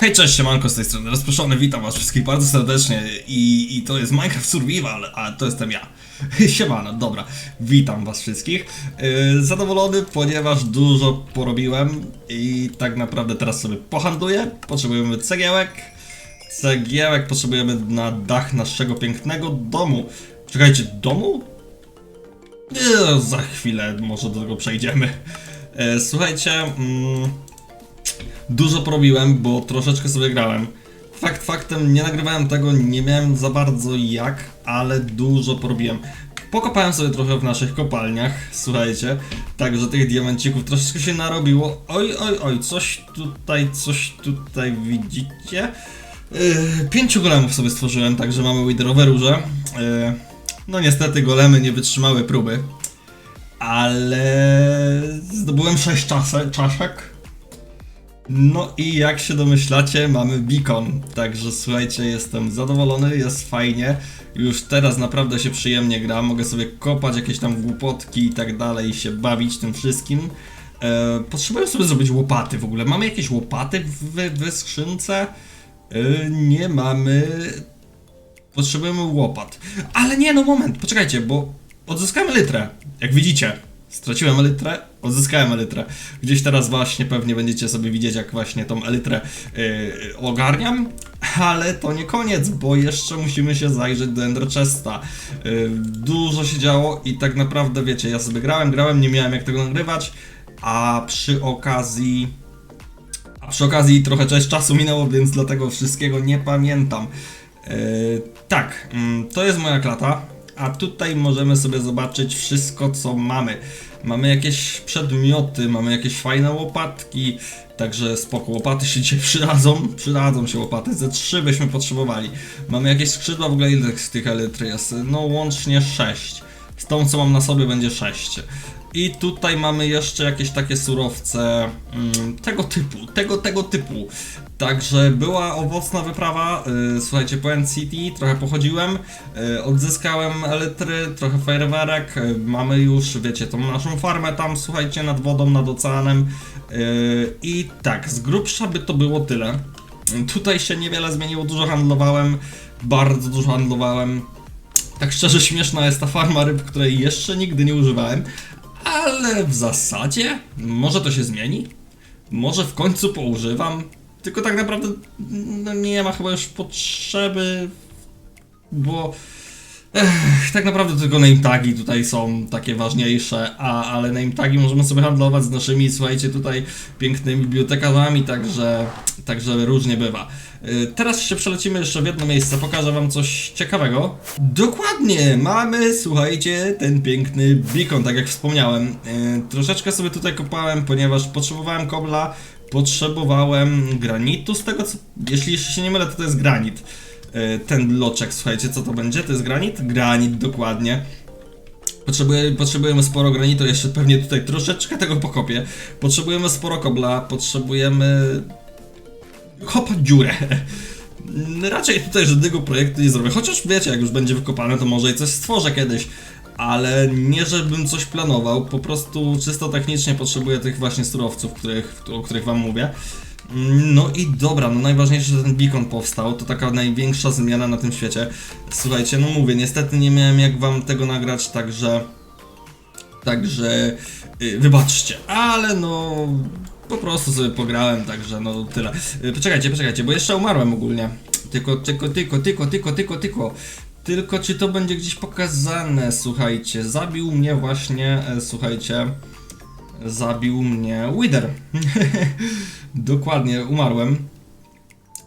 Hej, cześć, siemanko z tej strony rozproszony, witam was wszystkich bardzo serdecznie i, i to jest Minecraft Survival, a to jestem ja. Siemano, dobra, witam was wszystkich. Yy, zadowolony, ponieważ dużo porobiłem i tak naprawdę teraz sobie pohandluję. Potrzebujemy cegiełek, cegiełek potrzebujemy na dach naszego pięknego domu. Czekajcie, domu? Nie, za chwilę może do tego przejdziemy. E, Słuchajcie, mm, dużo porobiłem, bo troszeczkę sobie grałem. Fakt faktem, nie nagrywałem tego, nie miałem za bardzo jak, ale dużo porobiłem. Pokopałem sobie trochę w naszych kopalniach, słuchajcie, także tych diamencików troszeczkę się narobiło. Oj, oj, oj, coś tutaj, coś tutaj widzicie? Yy, pięciu golemów sobie stworzyłem, także mamy widerowe róże. Yy, no niestety golemy nie wytrzymały próby, ale zdobyłem sześć czase, czaszek. No i jak się domyślacie, mamy beacon. Także słuchajcie, jestem zadowolony, jest fajnie. Już teraz naprawdę się przyjemnie gra. Mogę sobie kopać jakieś tam głupotki i tak dalej, i się bawić tym wszystkim. E, potrzebuję sobie zrobić łopaty w ogóle. Mamy jakieś łopaty w, w skrzynce? E, nie mamy. Potrzebujemy łopat. Ale nie, no moment, poczekajcie, bo odzyskałem elytrę. Jak widzicie, straciłem elytrę, odzyskałem elytrę. Gdzieś teraz właśnie pewnie będziecie sobie widzieć, jak właśnie tą elytrę yy, ogarniam. Ale to nie koniec, bo jeszcze musimy się zajrzeć do Ender Chesta. Yy, dużo się działo i tak naprawdę, wiecie, ja sobie grałem, grałem, nie miałem jak tego nagrywać, a przy okazji... A przy okazji trochę cześć czasu minęło, więc dlatego wszystkiego nie pamiętam. Yy, tak, mm, to jest moja klata, a tutaj możemy sobie zobaczyć wszystko, co mamy. Mamy jakieś przedmioty, mamy jakieś fajne łopatki, także spoko, łopaty się dzisiaj przydadzą, przydadzą się łopaty, ze trzy byśmy potrzebowali. Mamy jakieś skrzydła, w ogóle ile z tych elitry jest? No łącznie 6. Z tą, co mam na sobie, będzie 6. I tutaj mamy jeszcze jakieś takie surowce mm, tego typu, tego, tego typu. Także była owocna wyprawa, y, słuchajcie, po City, trochę pochodziłem, y, odzyskałem elitry, trochę fajerwerek, y, mamy już, wiecie, tą naszą farmę tam, słuchajcie, nad wodą, nad oceanem. I tak, z grubsza by to było tyle. Tutaj się niewiele zmieniło, dużo handlowałem, bardzo dużo handlowałem. Tak szczerze śmieszna jest ta farma ryb, której jeszcze nigdy nie używałem, ale w zasadzie może to się zmieni. Może w końcu poużywam. Tylko tak naprawdę no, nie ma chyba już potrzeby, bo ech, tak naprawdę tylko name tagi tutaj są takie ważniejsze, a, ale name tagi możemy sobie handlować z naszymi, słuchajcie, tutaj pięknymi bibliotekarzami, także, także różnie bywa. Y, Teraz się przelecimy jeszcze w jedno miejsce, pokażę wam coś ciekawego. Dokładnie, mamy, słuchajcie, ten piękny beacon, tak jak wspomniałem. Y, Troszeczkę sobie tutaj kopałem, ponieważ potrzebowałem kobla, potrzebowałem granitu, z tego co, jeśli się nie mylę, to to jest granit. Y, Ten bloczek, słuchajcie, co to będzie? To jest granit? Granit, dokładnie. Potrzebuje, potrzebujemy sporo granitu, jeszcze pewnie tutaj troszeczkę tego pokopię. Potrzebujemy sporo kobla, potrzebujemy kopać dziurę. Raczej tutaj żadnego projektu nie zrobię, chociaż wiecie, jak już będzie wykopane, to może i coś stworzę kiedyś. Ale nie żebym coś planował, po prostu czysto technicznie potrzebuję tych właśnie surowców, których, o których wam mówię. No i dobra, no najważniejsze, że ten beacon powstał, to taka największa zmiana na tym świecie. Słuchajcie, no mówię, niestety nie miałem jak wam tego nagrać, także... Także y, wybaczcie, ale no po prostu sobie pograłem, także no tyle. Y, Poczekajcie, poczekajcie, bo jeszcze umarłem ogólnie. Tylko, tylko, tylko, tylko, tylko, tylko, tylko. Tylko czy to będzie gdzieś pokazane, słuchajcie. Zabił mnie właśnie, e, słuchajcie. Zabił mnie Wither. Dokładnie, umarłem.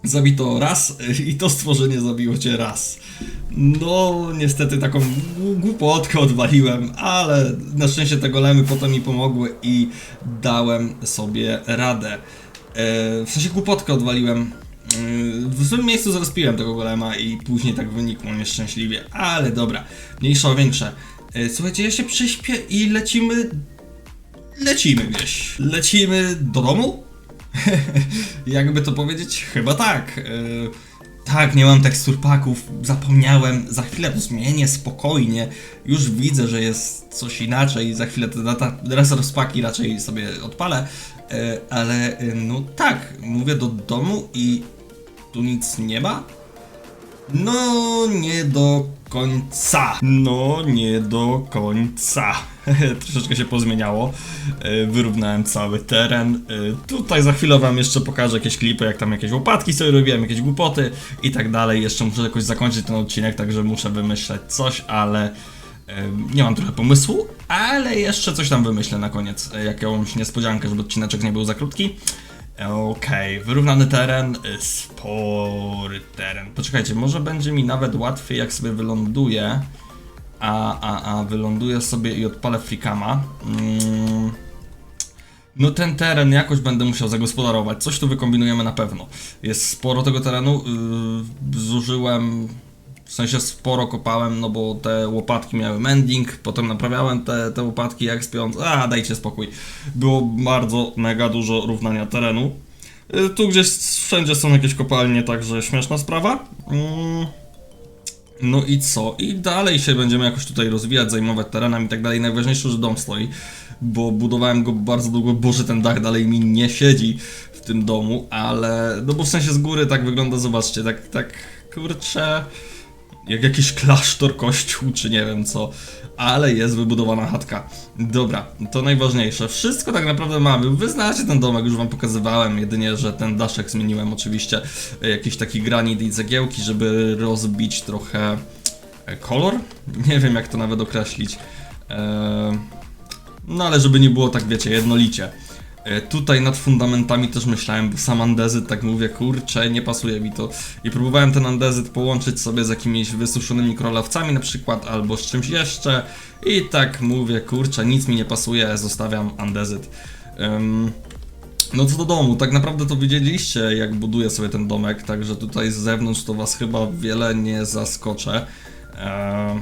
Zabito raz i to stworzenie zabiło cię raz. No, niestety taką gł- głupotkę odwaliłem, ale na szczęście te golemy potem mi pomogły i dałem sobie radę. E, w sensie głupotkę odwaliłem. E, w złym miejscu zrespiłem tego golema i później tak wynikło nieszczęśliwie, ale dobra, mniejsza o większe. E, słuchajcie, ja się prześpię i lecimy... Lecimy gdzieś. Lecimy do domu? Jakby to powiedzieć? Chyba tak. Yy, Tak, nie mam tekstur paków, zapomniałem, za chwilę to zmienię spokojnie. Już widzę, że jest coś inaczej, za chwilę te data, rozpaki raczej sobie odpalę, e, ale e, no tak, mówię do domu i tu nic nie ma? No, nie do końca. No, nie do końca. Troszeczkę się pozmieniało. E, Wyrównałem cały teren. E, Tutaj za chwilę wam jeszcze pokażę jakieś klipy, jak tam jakieś łopatki sobie robiłem, jakieś głupoty i tak dalej. Jeszcze muszę jakoś zakończyć ten odcinek, także muszę wymyśleć coś, ale e, nie mam trochę pomysłu, ale jeszcze coś tam wymyślę na koniec. Jakąś niespodziankę, żeby odcineczek nie był za krótki. Okej, wyrównany teren, y, spory teren. Poczekajcie, może będzie mi nawet łatwiej jak sobie wyląduję, a, a, a wyląduję sobie i odpalę frikama. Mm. No ten teren jakoś będę musiał zagospodarować, coś tu wykombinujemy na pewno. Jest sporo tego terenu, yy, zużyłem, w sensie sporo kopałem, no bo te łopatki miały mending, potem naprawiałem te, te łopatki jak spiąc, a dajcie spokój. Było bardzo, mega dużo równania terenu. Yy, Tu gdzieś wszędzie są jakieś kopalnie, także śmieszna sprawa. Mm. No i co? I dalej się będziemy jakoś tutaj rozwijać, zajmować terenem i tak dalej. Najważniejsze, że dom stoi, bo budowałem go bardzo długo. Boże, ten dach dalej mi nie siedzi w tym domu, ale no bo w sensie z góry tak wygląda, zobaczcie, tak, tak kurczę, jak jakiś klasztor, kościół, czy nie wiem co, ale jest wybudowana chatka. Dobra, to najważniejsze. Wszystko tak naprawdę mamy. Wy znacie ten domek, już wam pokazywałem, jedynie, że ten daszek zmieniłem oczywiście. e, Jakiś taki granit i cegiełki, żeby rozbić trochę e, kolor. Nie wiem jak to nawet określić. Eee, no ale żeby nie było tak, wiecie, jednolicie. E, Tutaj nad fundamentami też myślałem, bo sam andezyt, tak mówię, kurczę, nie pasuje mi to. I próbowałem ten andezyt połączyć sobie z jakimiś wysuszonymi królowcami na przykład, albo z czymś jeszcze. I tak mówię, kurczę, nic mi nie pasuje, zostawiam andezyt. Ym, no co do domu, tak naprawdę to widzieliście jak buduję sobie ten domek, także tutaj z zewnątrz to was chyba wiele nie zaskoczę. Eee,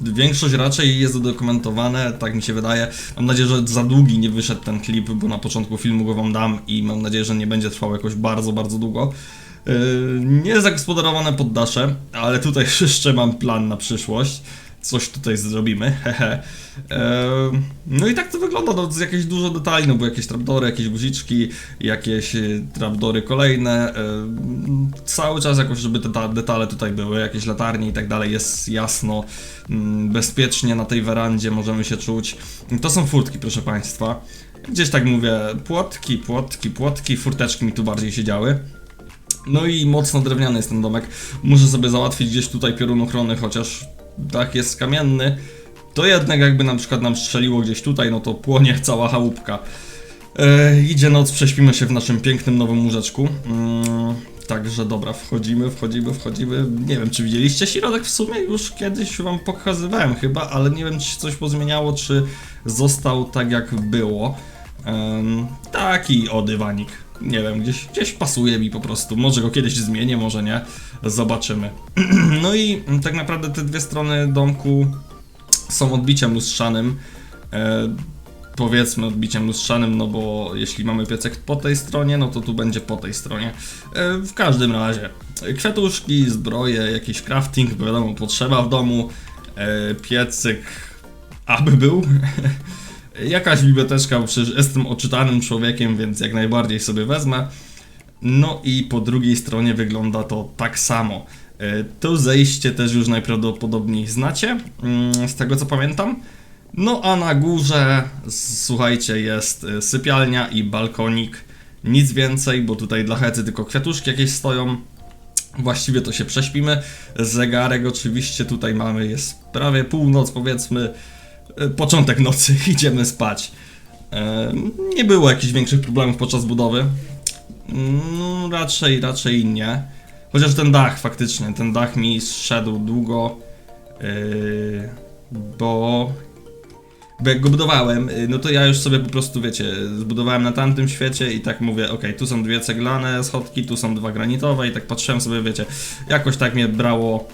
Większość raczej jest udokumentowane, tak mi się wydaje. Mam nadzieję, że za długi nie wyszedł ten klip, bo na początku filmu go wam dam i mam nadzieję, że nie będzie trwał jakoś bardzo, bardzo długo. Yy, nie zagospodarowane poddasze, ale tutaj jeszcze mam plan na przyszłość. Coś tutaj zrobimy, hehe. No i tak to wygląda, no z jakieś dużo detali, no bo jakieś trapdory, jakieś guziczki, jakieś y, trapdory kolejne. Cały czas jakoś, żeby te ta- detale tutaj były, jakieś latarnie i tak dalej, jest jasno, mm, bezpiecznie na tej werandzie możemy się czuć. To są furtki, proszę Państwa. Gdzieś tak mówię, płotki, płotki, płotki, furteczki mi tu bardziej siedziały. No i mocno drewniany jest ten domek. Muszę sobie załatwić gdzieś tutaj piorun ochrony, chociaż dach jest kamienny. To jednak jakby na przykład nam strzeliło gdzieś tutaj, no to płonie cała chałupka. E, idzie noc, prześpimy się w naszym pięknym nowym łóżeczku. Mm, także dobra, wchodzimy, wchodzimy, wchodzimy. Nie wiem, czy widzieliście środek w sumie? Już kiedyś wam pokazywałem chyba, ale nie wiem, czy się coś pozmieniało, czy został tak jak było. Em, taki o dywanik. Nie wiem, gdzieś, gdzieś pasuje mi po prostu. Może go kiedyś zmienię, może nie. Zobaczymy. no i tak naprawdę te dwie strony domku są odbiciem lustrzanym. E, powiedzmy odbiciem lustrzanym, no bo jeśli mamy piecek po tej stronie, no to tu będzie po tej stronie. E, w każdym razie, kwiatuszki, zbroje, jakiś crafting, bo wiadomo, potrzeba w domu. E, piecyk, aby był. Jakaś biblioteczka, bo przecież jestem oczytanym człowiekiem, więc jak najbardziej sobie wezmę. No i po drugiej stronie wygląda to tak samo. E, To zejście też już najprawdopodobniej znacie, mm, z tego co pamiętam. No a na górze, słuchajcie, jest e, sypialnia i balkonik. Nic więcej, bo tutaj dla hecy tylko kwiatuszki jakieś stoją. Właściwie to się prześpimy. Zegarek oczywiście tutaj mamy, jest prawie północ powiedzmy. E, Początek nocy, idziemy spać. E, Nie było jakichś większych problemów podczas budowy. No, raczej, raczej nie. Chociaż ten dach, faktycznie, ten dach mi zszedł długo, yy, bo, bo jak go budowałem, no to ja już sobie po prostu, wiecie, zbudowałem na tamtym świecie i tak mówię, okej, tu są dwie ceglane schodki, tu są dwa granitowe i tak patrzyłem sobie, wiecie, jakoś tak mnie brało,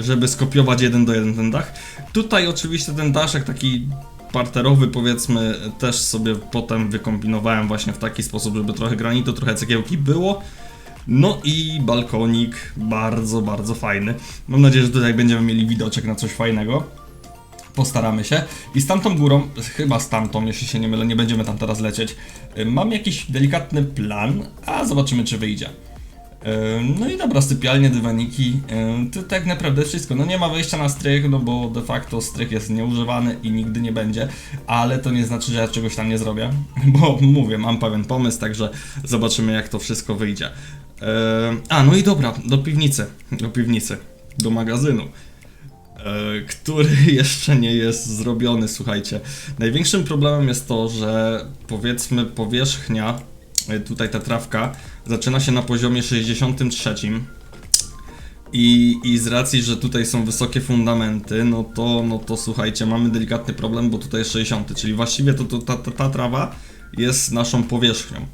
żeby skopiować jeden do jeden ten dach. Tutaj oczywiście ten daszek taki parterowy powiedzmy też sobie potem wykombinowałem właśnie w taki sposób, żeby trochę granitu, trochę cegiełki było. No i balkonik bardzo, bardzo fajny. Mam nadzieję, że tutaj będziemy mieli widoczek na coś fajnego. Postaramy się. I z tamtą górą, chyba z tamtą, jeśli się nie mylę, nie będziemy tam teraz lecieć. Mam jakiś delikatny plan, a zobaczymy, czy wyjdzie. No i dobra, sypialnie, dywaniki, to tak naprawdę wszystko. No nie ma wyjścia na strych, no bo de facto strych jest nieużywany i nigdy nie będzie, ale to nie znaczy, że ja czegoś tam nie zrobię, bo mówię, mam pewien pomysł, także zobaczymy jak to wszystko wyjdzie. A, no i dobra, do piwnicy, do piwnicy, do magazynu. e, Który jeszcze nie jest zrobiony, słuchajcie. Największym problemem jest to, że powiedzmy powierzchnia tutaj ta trawka zaczyna się na poziomie 63 i, i z racji, że tutaj są wysokie fundamenty, no to, no to słuchajcie, mamy delikatny problem, bo tutaj jest 60, czyli właściwie to, to ta, ta, ta trawa jest naszą powierzchnią.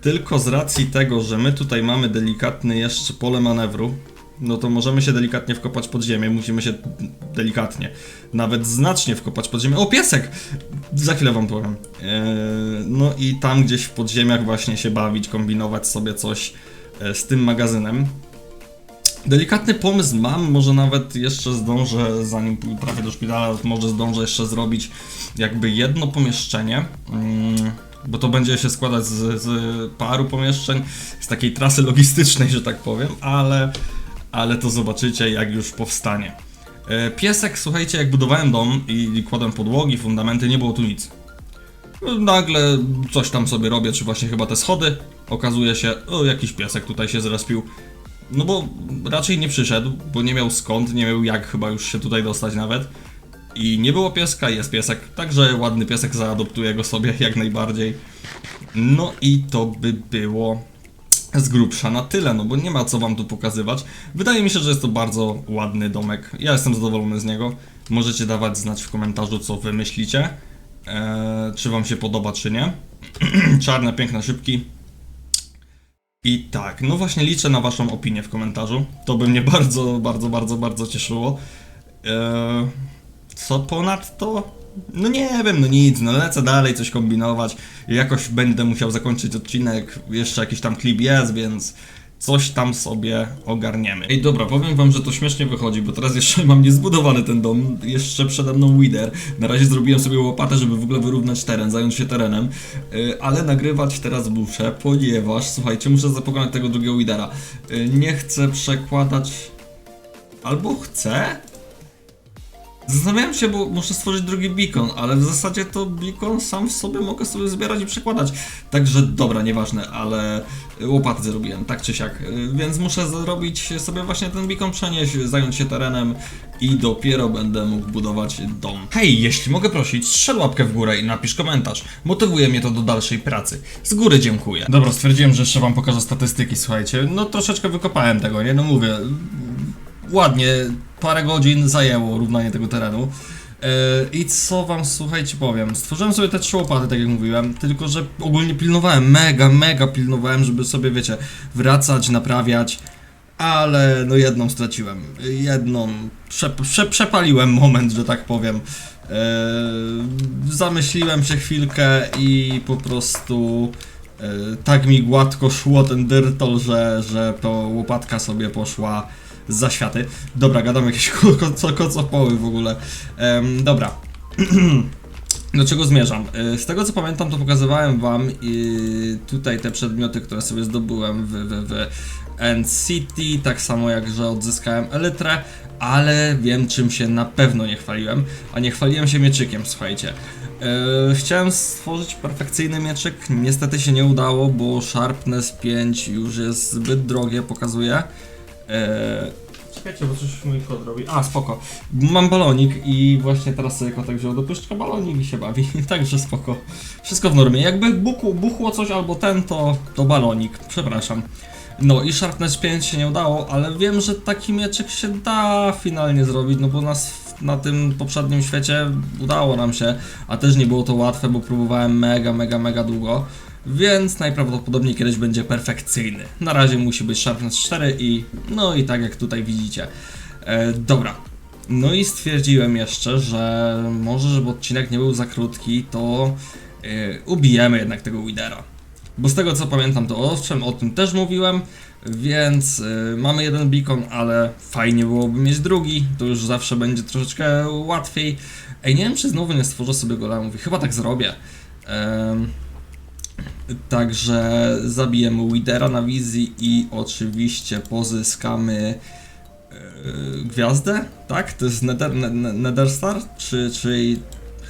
Tylko z racji tego, że my tutaj mamy delikatny jeszcze pole manewru, no to możemy się delikatnie wkopać pod ziemię, musimy się delikatnie, nawet znacznie wkopać pod ziemię. O, piesek! Za chwilę wam powiem. Eee, no i tam gdzieś w podziemiach właśnie się bawić, kombinować sobie coś e, z tym magazynem. Delikatny pomysł mam, może nawet jeszcze zdążę, zanim trafię do szpitala, może zdążę jeszcze zrobić jakby jedno pomieszczenie, mm, bo to będzie się składać z, z paru pomieszczeń, z takiej trasy logistycznej, że tak powiem, ale, ale to zobaczycie jak już powstanie. E, Piesek, słuchajcie, jak budowałem dom i kładłem podłogi, fundamenty, nie było tu nic. Nagle coś tam sobie robię, czy właśnie chyba te schody, okazuje się, o jakiś piesek tutaj się zrespił. No bo raczej nie przyszedł, bo nie miał skąd, nie miał jak chyba już się tutaj dostać nawet. I nie było pieska, jest piesek, także ładny piesek, zaadoptuję go sobie jak najbardziej. No i to by było z grubsza na tyle, no bo nie ma co wam tu pokazywać. Wydaje mi się, że jest to bardzo ładny domek. Ja jestem zadowolony z niego. Możecie dawać znać w komentarzu, co wy myślicie. Eee, czy wam się podoba, czy nie. Czarne, piękne, szybki. I tak, no właśnie liczę na waszą opinię w komentarzu. To by mnie bardzo, bardzo, bardzo, bardzo cieszyło. Eee, co ponadto? No nie wiem, no nic, no lecę dalej coś kombinować. Jakoś będę musiał zakończyć odcinek, jeszcze jakiś tam klip jest, więc coś tam sobie ogarniemy. Ej, dobra, powiem wam, że to śmiesznie wychodzi, bo teraz jeszcze mam niezbudowany ten dom, jeszcze przede mną Wider. Na razie zrobiłem sobie łopatę, żeby w ogóle wyrównać teren, zająć się terenem, yy, ale nagrywać teraz muszę, ponieważ, słuchajcie, muszę zapokonać tego drugiego Widera. Yy, nie chcę przekładać... Albo chcę? Zastanawiałem się, bo muszę stworzyć drugi beacon, ale w zasadzie to beacon sam w sobie mogę sobie zbierać i przekładać. Także dobra, nieważne, ale łopaty zrobiłem, tak czy siak. Y, Więc muszę zrobić sobie właśnie ten beacon, przenieść, zająć się terenem i dopiero będę mógł budować dom. Hej, jeśli mogę prosić, strzel łapkę w górę i napisz komentarz. Motywuje mnie to do dalszej pracy. Z góry dziękuję. Dobra, stwierdziłem, że jeszcze wam pokażę statystyki, słuchajcie. No troszeczkę wykopałem tego, nie? No mówię, ładnie, parę godzin zajęło równanie tego terenu. Yy, I co wam, słuchajcie, powiem. Stworzyłem sobie te trzy łopaty, tak jak mówiłem, tylko że ogólnie pilnowałem, mega, mega pilnowałem, żeby sobie, wiecie, wracać, naprawiać, ale no jedną straciłem. Jedną, prze, prze, przepaliłem moment, że tak powiem. Yy, zamyśliłem się chwilkę i po prostu yy, tak mi gładko szło ten dyrtol, że, że to łopatka sobie poszła za światy. Dobra, gadam jakieś ko- ko- kocopoły w ogóle. Em, dobra. Do czego zmierzam? Y, Z tego co pamiętam, to pokazywałem wam y, tutaj te przedmioty, które sobie zdobyłem w, w, w N-City, tak samo jak, że odzyskałem Elytrę, ale wiem czym się na pewno nie chwaliłem, a nie chwaliłem się mieczykiem, słuchajcie. Y, Chciałem stworzyć perfekcyjny mieczyk, niestety się nie udało, bo Sharpness 5 już jest zbyt drogie, pokazuje. Eee, czekajcie, bo coś mój kot robi. A, spoko. Mam balonik i właśnie teraz sobie kotek wziął do pyszczka balonik i się bawi. Także spoko. Wszystko w normie. Jakby buchło, buchło coś albo ten, to, to balonik. Przepraszam. No i Sharpness 5 się nie udało, ale wiem, że taki mieczyk się da finalnie zrobić, no bo nas na tym poprzednim świecie udało nam się, a też nie było to łatwe, bo próbowałem mega, mega, mega długo. Więc najprawdopodobniej kiedyś będzie perfekcyjny. Na razie musi być Sharpness 4 i no i tak jak tutaj widzicie. E, dobra. No i stwierdziłem jeszcze, że może żeby odcinek nie był za krótki, to e, ubijemy jednak tego Widera. Bo z tego co pamiętam, to owszem, o tym też mówiłem, więc y, mamy jeden beacon, ale fajnie byłoby mieć drugi, to już zawsze będzie troszeczkę łatwiej. Ej, nie wiem, czy znowu nie stworzę sobie golemów i chyba tak zrobię. Em, Także zabijemy Widera na wizji i oczywiście pozyskamy e, gwiazdę, tak? To jest Nether, ne, ne, Nether Star? Czy, czy...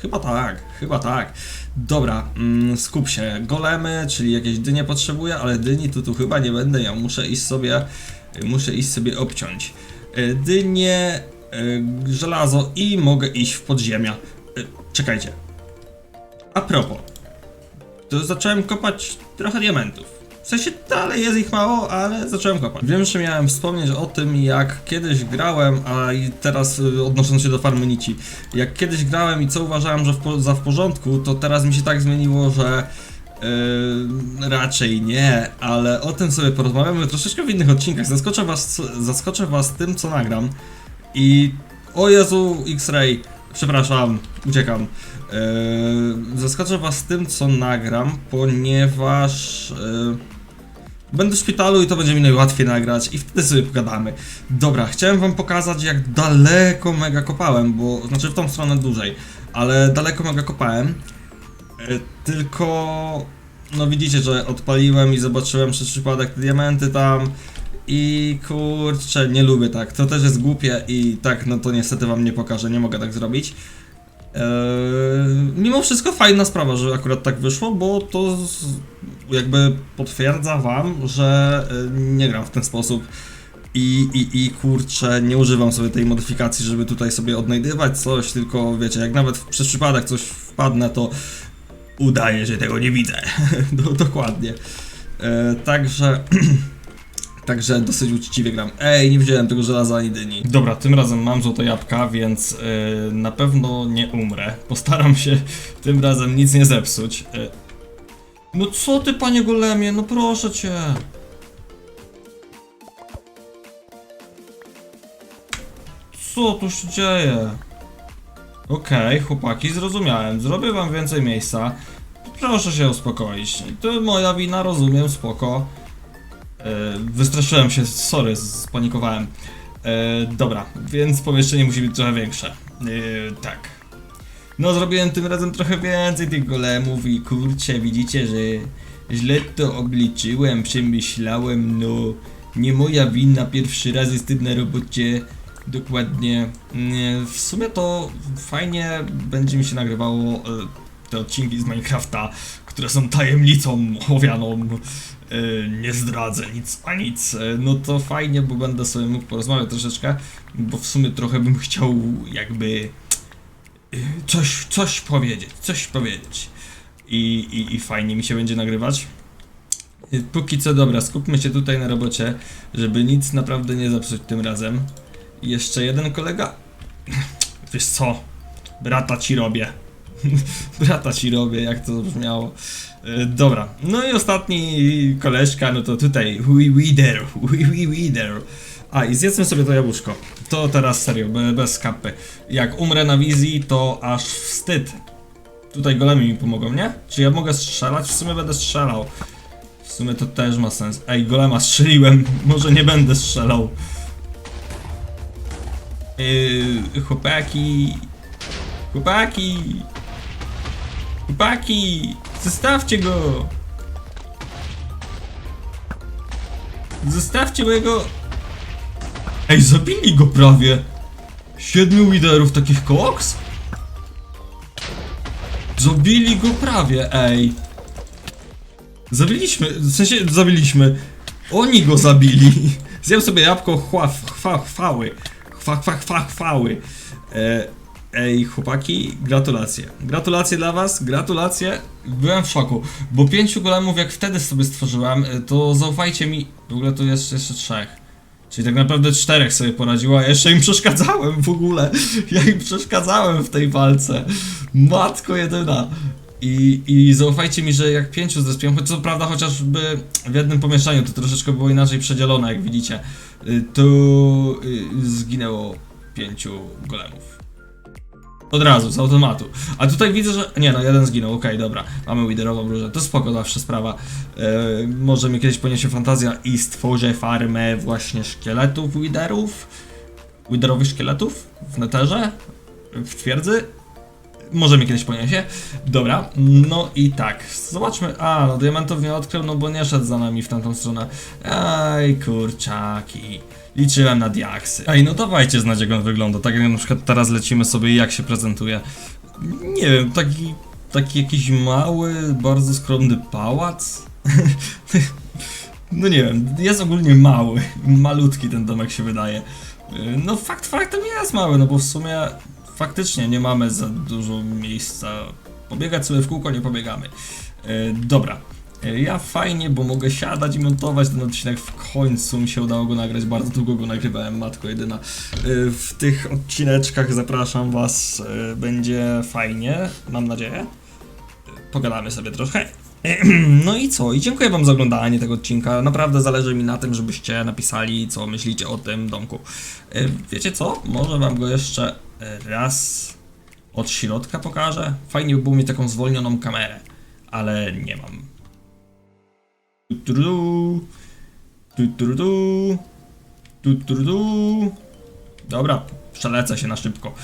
Chyba tak, chyba tak. Dobra, mm, skup się. Golemy, czyli jakieś dynie potrzebuję, ale dyni tu, tu chyba nie będę ja muszę iść sobie, muszę iść sobie obciąć. E, Dynie, e, żelazo i mogę iść w podziemia. E, Czekajcie. A propos, to zacząłem kopać trochę diamentów. W sensie dalej jest ich mało, ale zacząłem kopać. Wiem, że miałem wspomnieć o tym, jak kiedyś grałem, a i teraz y, odnosząc się do farmy nici, jak kiedyś grałem i co uważałem, że w, za w porządku, to teraz mi się tak zmieniło, że Yy, raczej nie, ale o tym sobie porozmawiamy troszeczkę w innych odcinkach. Zaskoczę was, zaskoczę was tym, co nagram. I o Jezu, X-Ray, przepraszam, uciekam. Yy, zaskoczę was tym, co nagram, ponieważ yy, będę w szpitalu i to będzie mi najłatwiej nagrać i wtedy sobie pogadamy. Dobra, chciałem wam pokazać, jak daleko mega kopałem, bo znaczy w tą stronę dłużej, ale daleko mega kopałem. E, Tylko, no widzicie, że odpaliłem i zobaczyłem przez przypadek te diamenty tam i kurczę, nie lubię tak. To też jest głupie i tak, no to niestety wam nie pokażę, nie mogę tak zrobić. Eee, mimo wszystko fajna sprawa, że akurat tak wyszło, bo to z, jakby potwierdza wam, że e, nie gram w ten sposób. I, i, I kurczę, nie używam sobie tej modyfikacji, żeby tutaj sobie odnajdywać coś, tylko wiecie, jak nawet w- przez przypadek coś wpadnę, to udaję, że tego nie widzę. Do, dokładnie. E, także. Także dosyć uczciwie gram. Ej, nie wziąłem tego żelaza ani dyni. Dobra, tym razem mam złote jabłka, więc e, na pewno nie umrę. Postaram się tym razem nic nie zepsuć. E, no co ty, panie golemie, no proszę cię. Co tu się dzieje? Okej, chłopaki, zrozumiałem. Zrobię wam więcej miejsca. Proszę się uspokoić. To moja wina, rozumiem, spoko. E, wystraszyłem się, sorry, spanikowałem. E, dobra, więc pomieszczenie musi być trochę większe. E, tak. No, zrobiłem tym razem trochę więcej tych golemów i kurczę, widzicie, że źle to obliczyłem, przemyślałem, no nie moja wina, pierwszy raz jestem na robocie. Dokładnie. Nie, W sumie to fajnie będzie mi się nagrywało te odcinki z Minecrafta, które są tajemnicą owianą. E, Nie zdradzę nic a nic. E, No to fajnie, bo będę sobie mógł porozmawiać troszeczkę, bo w sumie trochę bym chciał jakby e, coś, coś powiedzieć, coś powiedzieć. I, i, I fajnie mi się będzie nagrywać. Póki co dobra, skupmy się tutaj na robocie, żeby nic naprawdę nie zepsuć tym razem. Jeszcze jeden kolega. Wiesz co? Brata ci robię. Brata ci robię, jak to brzmiało. E, Dobra, no i ostatni koleżka, no to tutaj Wee Weeder, Wee Wee Weeder. A i zjedzmy sobie to jabłuszko. To teraz serio, be- bez kapy. Jak umrę na wizji, to aż wstyd. Tutaj golemy mi pomogą, nie? Czy ja mogę strzelać? W sumie będę strzelał. W sumie to też ma sens. Ej, golema strzeliłem, może nie będę strzelał. Yy, chłopaki. Chłopaki. Chłopaki. Zostawcie go. Zostawcie mojego... Ej, zabili go prawie. Siedmiu liderów takich koks? Zabili go prawie, ej. Zabiliśmy, w sensie zabiliśmy. Oni go zabili. Zjem sobie jabłko chła, chwa, chwały. Chwa, chwa, chwa, chwały. E, ej, chłopaki, gratulacje. Gratulacje dla was, gratulacje. Byłem w szoku, bo pięciu golemów jak wtedy sobie stworzyłem, e, to zaufajcie mi, w ogóle tu jest jeszcze trzech. Czyli tak naprawdę czterech sobie poradziło, a jeszcze im przeszkadzałem w ogóle. Ja im przeszkadzałem w tej walce. Matko jedyna. I, I zaufajcie mi, że jak pięciu zespiłem, choć co prawda chociażby w jednym pomieszczeniu to troszeczkę było inaczej przedzielone, jak widzicie, y, to y, zginęło pięciu golemów. Od razu, z automatu. A tutaj widzę, że... Nie no, jeden zginął, okej, dobra. Mamy widerową różę, to spoko zawsze sprawa. E, może mi kiedyś poniesie fantazja i stworzę farmę właśnie szkieletów widerów. Widerowych szkieletów w neterze, w twierdzy. Może mi kiedyś poniesie. Dobra, no i tak. Zobaczmy. A, no diamentów nie odkrył, no bo nie szedł za nami w tamtą stronę. Aj, kurczaki. Liczyłem na diaksy. Ej, no dawajcie znać jak on wygląda. Tak jak na przykład teraz lecimy sobie jak się prezentuje. Nie wiem, taki, taki jakiś mały, bardzo skromny pałac. No nie wiem, jest ogólnie mały, malutki ten domek się wydaje. No fakt faktem jest mały, no bo w sumie faktycznie nie mamy za dużo miejsca. Pobiegać sobie w kółko nie pobiegamy. E, Dobra. Ja fajnie, bo mogę siadać i montować ten odcinek. W końcu mi się udało go nagrać. Bardzo długo go nagrywałem, matko jedyna. E, W tych odcineczkach zapraszam Was. e, Będzie fajnie, mam nadzieję. Pogadamy sobie trochę. No i co? I dziękuję Wam za oglądanie tego odcinka. Naprawdę zależy mi na tym, żebyście napisali, co myślicie o tym domku. E, Wiecie co? Może Wam go jeszcze raz od środka pokażę. Fajnie by było mieć taką zwolnioną kamerę, ale nie mam. Tu-tu-du, tu-tu-du, tu-tu-du. Dobra, przelecę się na szybko.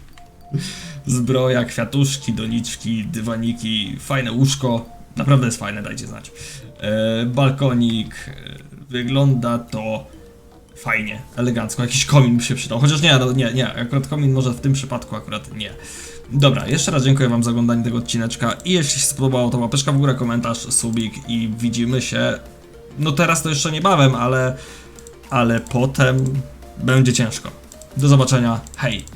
Zbroja, kwiatuszki, doniczki, dywaniki, fajne łóżko. Naprawdę jest fajne, dajcie znać. E, balkonik. E, wygląda to fajnie, elegancko. Jakiś komin by się przydał. Chociaż nie, no, nie, nie. Akurat komin może w tym przypadku akurat nie. Dobra, jeszcze raz dziękuję Wam za oglądanie tego odcineczka. I jeśli się spodobało, to łapeczka w górę, komentarz, subik i widzimy się. No teraz to jeszcze niebawem, ale. Ale potem będzie ciężko. Do zobaczenia. Hej!